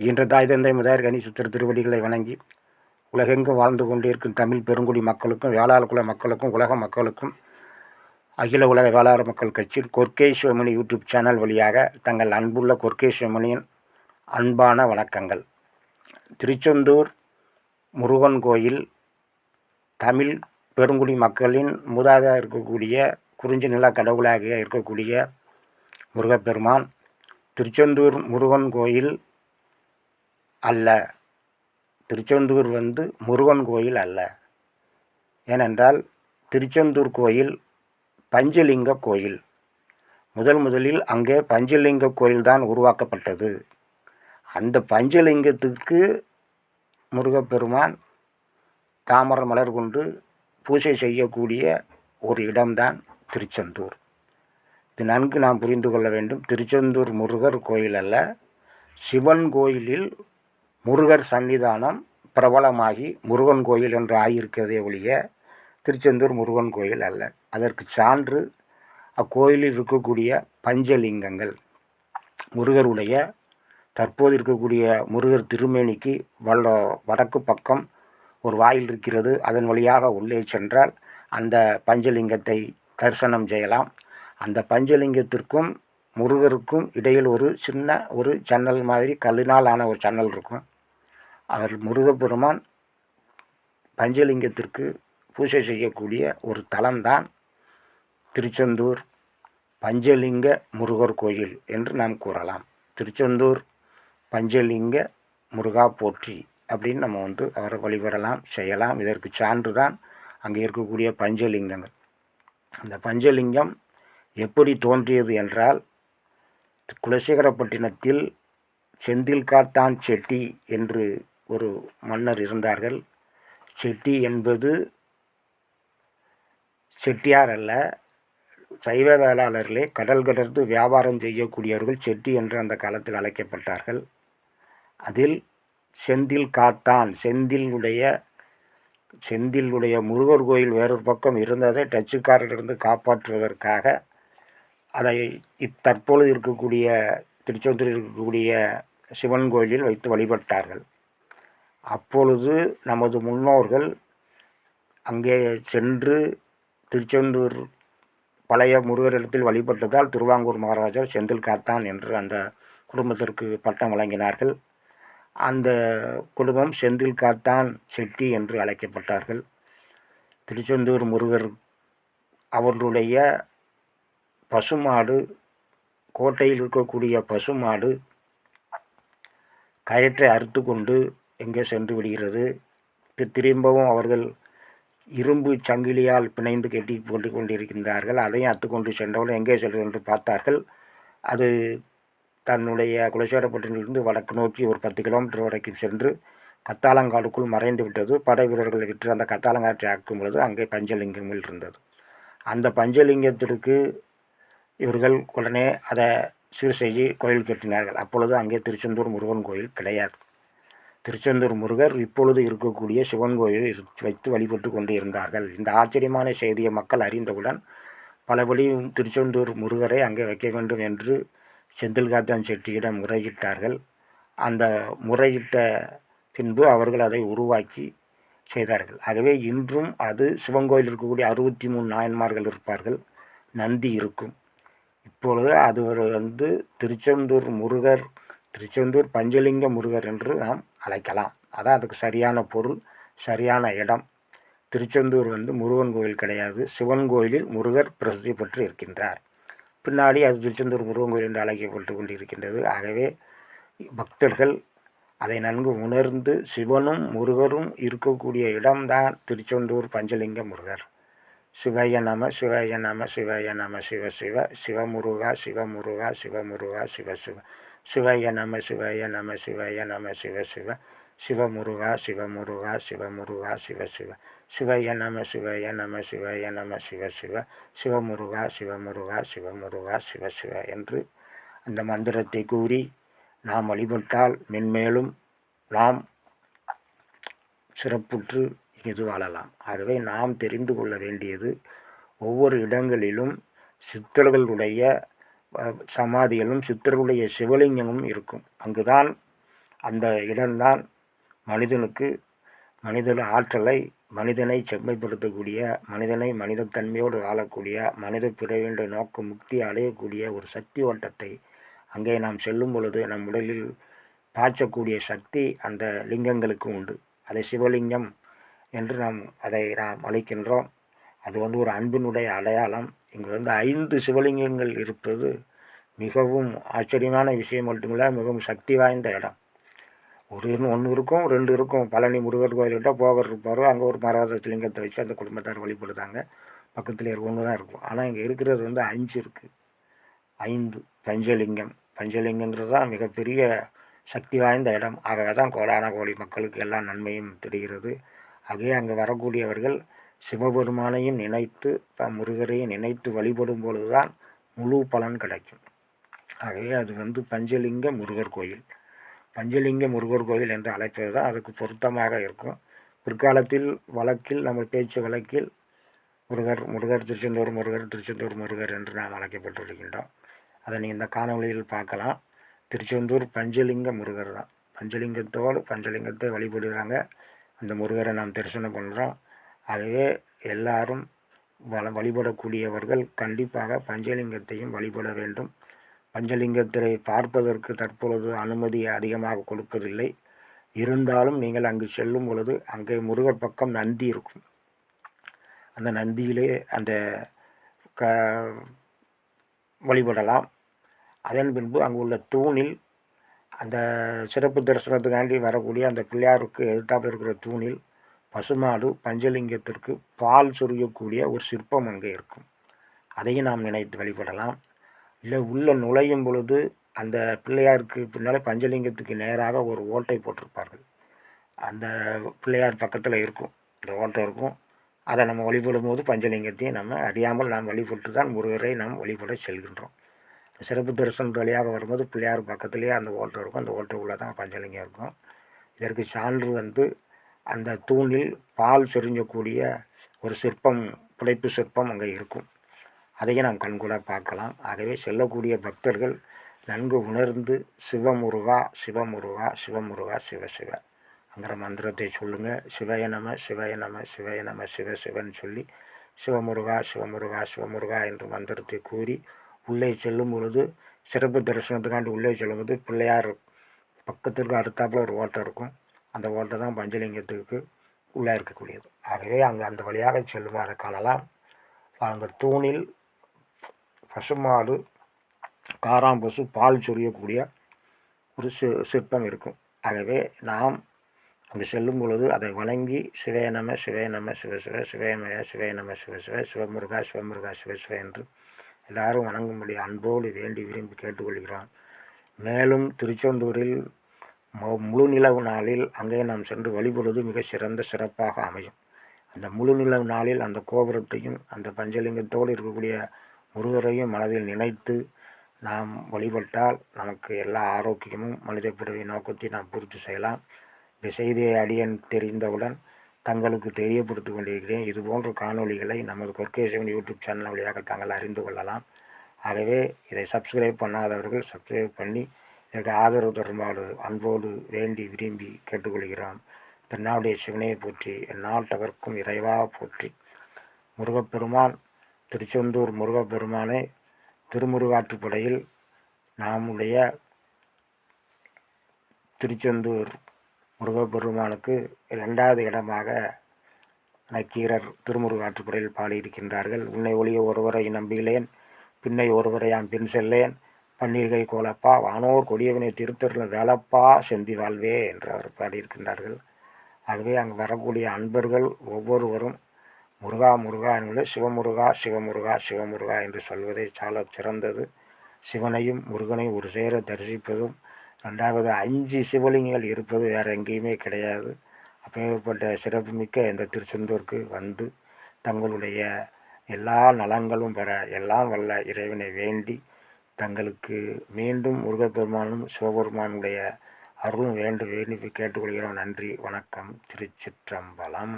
இன்று தாய் தந்தை முதற் கணிசத்திர திருவடிகளை வணங்கி உலகெங்கும் வாழ்ந்து கொண்டிருக்கும் தமிழ் பெருங்குடி மக்களுக்கும் வேளாள குல மக்களுக்கும் உலக மக்களுக்கும் அகில உலக வேளாளர் மக்கள் கட்சியின் கொர்க்கே சிவமணி யூடியூப் சேனல் வழியாக தங்கள் அன்புள்ள கொர்க்கே சிவமணியின் அன்பான வணக்கங்கள். திருச்செந்தூர் முருகன் கோயில் தமிழ் பெருங்குடி மக்களின் மூதாதையாக இருக்கக்கூடிய குறிஞ்சி நில கடவுளாக இருக்கக்கூடிய முருகப்பெருமான் திருச்செந்தூர் முருகன் கோயில் அல்ல. திருச்செந்தூர் வந்து முருகன் கோயில் அல்ல. ஏனென்றால் திருச்செந்தூர் கோயில் பஞ்சலிங்க கோயில். முதல் முதலில் அங்கே பஞ்சலிங்க கோயில் தான் உருவாக்கப்பட்டது. அந்த பஞ்சலிங்கத்துக்கு முருகப்பெருமான் தாமர மலர் கொண்டு பூஜை செய்யக்கூடிய ஒரு இடம்தான் திருச்செந்தூர். இது நன்கு நாம் புரிந்து கொள்ள வேண்டும். திருச்செந்தூர் முருகர் கோயில் அல்ல. சிவன் கோயிலில் முருகர் சன்னிதானம் பிரபலமாகி முருகன் கோயில் என்று ஆகியிருக்கிறதே ஒழிய திருச்செந்தூர் முருகன் கோயில் அல்ல. அதற்கு சான்று அக்கோயிலில் இருக்கக்கூடிய பஞ்சலிங்கங்கள். முருகருடைய தற்போது இருக்கக்கூடிய முருகர் திருமேனிக்கு வல்ல வடக்கு பக்கம் ஒரு வாயில் இருக்கிறது. அதன் வழியாக உள்ளே சென்றால் அந்த பஞ்சலிங்கத்தை தரிசனம் செய்யலாம். அந்த பஞ்சலிங்கத்திற்கும் முருகருக்கும் இடையில் ஒரு சின்ன ஒரு ஜன்னல் மாதிரி கல்லினால் ஆன ஒரு ஜன்னல் இருக்கும். அவர் முருகப்பெருமான் பஞ்சலிங்கத்திற்கு பூஜை செய்யக்கூடிய ஒரு தலம்தான் திருச்செந்தூர் பஞ்சலிங்க முருகர் கோயில் என்று நாம் கூறலாம். திருச்செந்தூர் பஞ்சலிங்க முருகா போற்றி அப்படின்னு நம்ம வந்து அவரை வழிபடலாம் செய்யலாம். இதற்கு சான்று தான் அங்கே இருக்கக்கூடிய பஞ்சலிங்கங்கள். அந்த பஞ்சலிங்கம் எப்படி தோன்றியது என்றால் குலசேகரப்பட்டினத்தில் செந்தில் காத்தான் செட்டி என்று ஒரு மன்னர் இருந்தார்கள். செட்டி என்பது செட்டியார் அல்ல சைவ வேளாளர்களே கடல் கடந்து வியாபாரம் செய்யக்கூடியவர்கள் செட்டி என்று அந்த காலத்தில் அழைக்கப்பட்டார்கள். அதில் செந்தில் காத்தான் செந்திலுடைய செந்திலுடைய முருகர் கோயில் வேறொரு பக்கம் இருந்ததை டச்சுக்காரரிலிருந்து காப்பாற்றுவதற்காக அதை இத்தற்பொழுது இருக்கக்கூடிய திருச்செந்தூரில் இருக்கக்கூடிய சிவன் கோயிலில் வைத்து வழிபட்டார்கள். அப்பொழுது நமது முன்னோர்கள் அங்கே சென்று திருச்செந்தூர் பழைய முருகரிடத்தில் வழிபட்டதால் திருவாங்கூர் மகாராஜா செந்தில் காத்தான் என்று அந்த குடும்பத்திற்கு பட்டம் வழங்கினார்கள். அந்த குடும்பம் செந்தில் காத்தான் செட்டி என்று அழைக்கப்பட்டார்கள். திருச்செந்தூர் முருகர் அவர்களுடைய பசுமாடு கோட்டையில் இருக்கக்கூடிய பசுமாடு கயிற்றை அறுத்து கொண்டு எங்கே சென்று விடுகிறது? திரும்பவும் அவர்கள் இரும்பு சங்கிலியால் பிணைந்து கட்டி போட்டு கொண்டிருக்கின்றார்கள். அதையும் அத்துக்கொண்டு சென்றவர்கள் எங்கே செல்வது என்று பார்த்தார்கள். அது தன்னுடைய குலசேரப்பட்டினிலிருந்து வடக்கு நோக்கி ஒரு பத்து கிலோமீட்டர் வரைக்கும் சென்று கத்தாலங்காடுக்குள் மறைந்து விட்டது. படை வீரர்களை விற்று அந்த கத்தாலங்காற்றை ஆக்கும் பொழுது அங்கே பஞ்சலிங்கங்கள் இருந்தது. அந்த பஞ்சலிங்கத்திற்கு இவர்கள் உடனே அதை சீர் செய்து கோயில் கட்டினார்கள். அப்பொழுது அங்கே திருச்செந்தூர் முருகன் கோயில் கிடையாது. திருச்செந்தூர் முருகர் இப்பொழுது இருக்கக்கூடிய சிவன் கோயிலில் வைத்து வழிபட்டு கொண்டு இருந்தார்கள் இந்த ஆச்சரியமான செய்தியை மக்கள் அறிந்தவுடன் பலபடி திருச்செந்தூர் முருகரை அங்கே வைக்க வேண்டும் என்று செந்தில்காத்தன் செட்டியிடம் முறையிட்டார்கள். அந்த முறையிட்ட பின்பு அவர்கள் அதை உருவாக்கி செய்தார்கள். ஆகவே இன்றும் அது சிவங்கோயில் இருக்கக்கூடிய அறுபத்தி மூணு நாயன்மார்கள் இருப்பார்கள். நந்தி இருக்கும். இப்பொழுது அது வந்து திருச்செந்தூர் முருகர் திருச்செந்தூர் பஞ்சலிங்க முருகர் என்று நாம் அழைக்கலாம். அதான் அதுக்கு சரியான பொருள் சரியான இடம். திருச்செந்தூர் வந்து முருகன் கோயில் கிடையாது. சிவன் கோயிலில் முருகர் பிரசித்தி பெற்று இருக்கின்றார். பின்னாடி அது திருச்செந்தூர் முருகன் கோயில் என்று அழைக்கப்பட்டு கொண்டிருக்கின்றது. ஆகவே பக்தர்கள் அதை நன்கு உணர்ந்து சிவனும் முருகரும் இருக்கக்கூடிய இடம்தான் திருச்செந்தூர் பஞ்சலிங்க முருகர். சிவய நம சிவய நம சிவய நம சிவ சிவ சிவமுருகா சிவமுருகா சிவமுருகா சிவ சிவ. சிவய நம சிவய நம சிவய நம சிவ சிவ. சிவமுருகா சிவமுருகா சிவமுருகா சிவ சிவ. சிவய நம சிவய நம சிவய நம சிவ சிவ. சிவமுருகா சிவமுருகா சிவமுருகா சிவ சிவ என்று அந்த மந்திரத்தை கூறி நாம் வழிபட்டால் மென்மேலும் நாம் சிறப்புற்று இது வாழலாம். ஆகவே நாம் தெரிந்து கொள்ள வேண்டியது ஒவ்வொரு இடங்களிலும் சித்தர்களுடைய சமாதிகளும் சித்தர்களுடைய சிவலிங்கமும் இருக்கும். அங்குதான் அந்த இடம்தான் மனிதனுக்கு மனிதன் ஆற்றலை மனிதனை செம்மைப்படுத்தக்கூடிய மனிதனை மனிதத்தன்மையோடு வாழக்கூடிய மனித பிறவின்ற நோக்க முக்தி அடையக்கூடிய ஒரு சக்தி ஓட்டத்தை அங்கே நாம் செல்லும் பொழுது நம் உடலில் பாய்ச்சக்கூடிய சக்தி அந்த லிங்கங்களுக்கு உண்டு. அதை சிவலிங்கம் என்று நாம் அதை நாம் அழைக்கின்றோம். அது வந்து ஒரு அன்பினுடைய அடையாளம். இங்கு வந்து ஐந்து சிவலிங்கங்கள் இருப்பது மிகவும் ஆச்சரியமான விஷயம் மட்டுமில்ல மிகவும் சக்தி வாய்ந்த இடம். ஒரு ஒன்று இருக்கும் ரெண்டு இருக்கும். பழனி முருகர் கோயில்கிட்ட போகர் இருப்பார். அங்கே ஒரு மரகத லிங்கத்தை வச்சு அந்த குடும்பத்தார் வழிபடுதாங்க. பக்கத்தில் ஒன்று தான் இருக்கும். ஆனால் இங்கே இருக்கிறது வந்து அஞ்சு இருக்குது ஐந்து பஞ்சலிங்கம். பஞ்சலிங்கன்றது தான் மிகப்பெரிய சக்தி வாய்ந்த இடம். ஆகவே தான் கோடான கோடி மக்களுக்கு எல்லா நன்மையும் தெரிகிறது. ஆகவே அங்கே வரக்கூடியவர்கள் சிவபெருமானையும் நினைத்து முருகரையும் நினைத்து வழிபடும் பொழுதுதான் முழு பலன் கிடைக்கும். ஆகவே அது வந்து பஞ்சலிங்க முருகர் கோயில். பஞ்சலிங்க முருகர் கோயில் என்று அழைப்பது தான் அதுக்கு பொருத்தமாக இருக்கும். பிற்காலத்தில் வழக்கில் நம்ம பேச்சு வழக்கில் முருகர் முருகர் திருச்செந்தூர் முருகர் திருச்செந்தூர் முருகர் என்று நாம் அழைக்கப்பட்டிருக்கின்றோம். அதை நீங்கள் இந்த காணொலியில் பார்க்கலாம். திருச்செந்தூர் பஞ்சலிங்க முருகர் தான். பஞ்சலிங்கத்தோடு பஞ்சலிங்கத்தை வழிபடுகிறாங்க. அந்த முருகரை நாம் தரிசனம் பண்ணுறோம் ஆகவே எல்லாரும் வள வழிபடக்கூடியவர்கள் கண்டிப்பாக பஞ்சலிங்கத்தையும் வழிபட வேண்டும். பஞ்சலிங்கத்தை பார்ப்பதற்கு தற்பொழுது அனுமதி அதிகமாக கொடுப்பதில்லை. இருந்தாலும் நீங்கள் அங்கு செல்லும் பொழுது அங்கே முருகர் பக்கம் நந்தி இருக்கும். அந்த நந்தியிலே அந்த க வழிபடலாம். அதன் பின்பு அங்கு உள்ள தூணில் அந்த சிறப்பு தரிசனத்துக்காண்டி வரக்கூடிய அந்த பிள்ளையாருக்கு எதிர்த்தாப்பில் இருக்கிற தூணில் பசுமாடு பஞ்சலிங்கத்திற்கு பால் சொரியக்கூடிய ஒரு சிற்பம் அங்கே இருக்கும். அதையும் நாம் நினைத்து வழிபடலாம். இல்லை உள்ளே நுழையும் பொழுது அந்த பிள்ளையாருக்கு பின்னால் பஞ்சலிங்கத்துக்கு நேராக ஒரு ஓட்டை போட்டிருப்பார்கள். அந்த பிள்ளையார் பக்கத்தில் இருக்கும். இந்த ஓட்டை இருக்கும். அதை நம்ம வழிபடும் போது பஞ்சலிங்கத்தையும் நம்ம அறியாமல் நாம் வழிபட்டு தான் முருகரை நாம் வழிபட செல்கின்றோம். சிறப்பு தரிசனம் வழியாக வரும்போது பிள்ளையார் பக்கத்துலேயே அந்த ஓட்டை இருக்கும். அந்த ஓட்டை உள்ளே தான் பஞ்சலிங்கம் இருக்கும். இதற்கு சான்று வந்து அந்த தூணில் பால் சொரிஞ்சக்கூடிய ஒரு சிற்பம் புடைப்பு சிற்பம் அங்கே இருக்கும். அதையும் நாம் கண்கூட பார்க்கலாம். ஆகவே செல்லக்கூடிய பக்தர்கள் நன்கு உணர்ந்து சிவமுருகா சிவமுருகா சிவமுருகா சிவ சிவ அங்கிற மந்திரத்தை சொல்லுங்கள் சிவய நம சிவய நம சிவய நம சிவ சிவன் சொல்லி சிவமுருகா சிவமுருகா சிவமுருகா என்று மந்திரத்தை கூறி உள்ளே செல்லும் பொழுது சிறப்பு தரிசனத்துக்காண்டி உள்ளே செல்லும்போது பிள்ளையார் பக்கத்திற்கு அடுத்தாப்பில் ஒரு ஓட்டம் இருக்கும். அந்த ஓட்டை தான் பஞ்சலிங்கத்துக்கு உள்ளே இருக்கக்கூடியது. ஆகவே அங்கே அந்த வழியாக செல்லும் அதை காணலாம். அந்த தூணில் பசுமாடு காராம்பசு பால் சொரியக்கூடிய ஒரு சி சிற்பம் இருக்கும். ஆகவே நாம் அங்கே செல்லும் பொழுது அதை வணங்கி சிவே நம சிவே நம சிவ சிவ சிவேமய சிவே நம சிவ சிவ சிவமுருகா சிவமுருகா சிவ சிவ என்று எல்லாரும் வணங்கும்படி அன்போடு வேண்டி விரும்பி கேட்டுக்கொள்கிறோம். மேலும் திருச்செந்தூரில் முழு நிலவு நாளில் அங்கே நாம் சென்று வழிபடுவது மிக சிறந்த சிறப்பாக அமையும். அந்த முழு நிலவு நாளில் அந்த கோபுரத்தையும் அந்த பஞ்சலிங்கத்தோடு இருக்கக்கூடிய முருகரையும் மனதில் நினைத்து நாம் வழிபட்டால் நமக்கு எல்லா ஆரோக்கியமும் மனித பிறவி நோக்கத்தை நாம் பூர்த்தி செய்யலாம். இந்த செய்தியை அடியன் தெரிந்தவுடன் தங்களுக்கு தெரியப்படுத்தி கொண்டிருக்கிறேன். இது போன்ற காணொலிகளை நமது கொர்கேசவன் யூடியூப் சேனல் வழியாக தாங்கள் அறிந்து கொள்ளலாம். ஆகவே இதை சப்ஸ்கிரைப் பண்ணாதவர்கள் சப்ஸ்கிரைப் பண்ணி இதற்கு ஆதரவு தருமாறு அன்போடு வேண்டி விரும்பி கேட்டுக்கொள்கிறோம். தென்னாவுடைய சிவனையை போற்றி எந்நாட்டவர்க்கும் இறைவா போற்றி. முருகப்பெருமான் திருச்செந்தூர் முருகப்பெருமானை திருமுருகாற்றுப்படையில் நாமுடைய திருச்செந்தூர் முருகப்பெருமானுக்கு ரெண்டாவது இடமாக நக்கீரர் திருமுருகாற்றுப்படையில் பாடியிருக்கின்றார்கள். உன்னை ஒளிய ஒருவரை நம்பிகளேன் பின்னை ஒருவரை யான் பின் செல்லேன். பன்னீர்கை கோலப்பா வானோர் கொடியவனை திருத்தருள வேலப்பா செந்தி வாழ்வே என்று அவர் பாடியிருக்கின்றார்கள். ஆகவே அங்கு வரக்கூடிய அன்பர்கள் ஒவ்வொருவரும் முருகா முருகா என்பது சிவமுருகா சிவமுருகா சிவமுருகா என்று சொல்வதை சால சிறந்தது. சிவனையும் முருகனையும் ஒரு சேர தரிசிப்பதும் ரெண்டாவது அஞ்சு சிவலிங்கங்கள் இருப்பது வேறு எங்கேயுமே கிடையாது. அப்பேற்பட்ட சிறப்புமிக்க இந்த திருச்செந்தூருக்கு வந்து தங்களுடைய எல்லா நலங்களும் பெற எல்லாம் வல்ல இறைவனை வேண்டி தங்களுக்கு மீண்டும் முருகப்பெருமானும் சிவபெருமானுடைய அருளும் வேண்டும் வேண்டி கேட்டுக்கொள்கிறோம். நன்றி வணக்கம் திருச்சிற்றம்பலம்.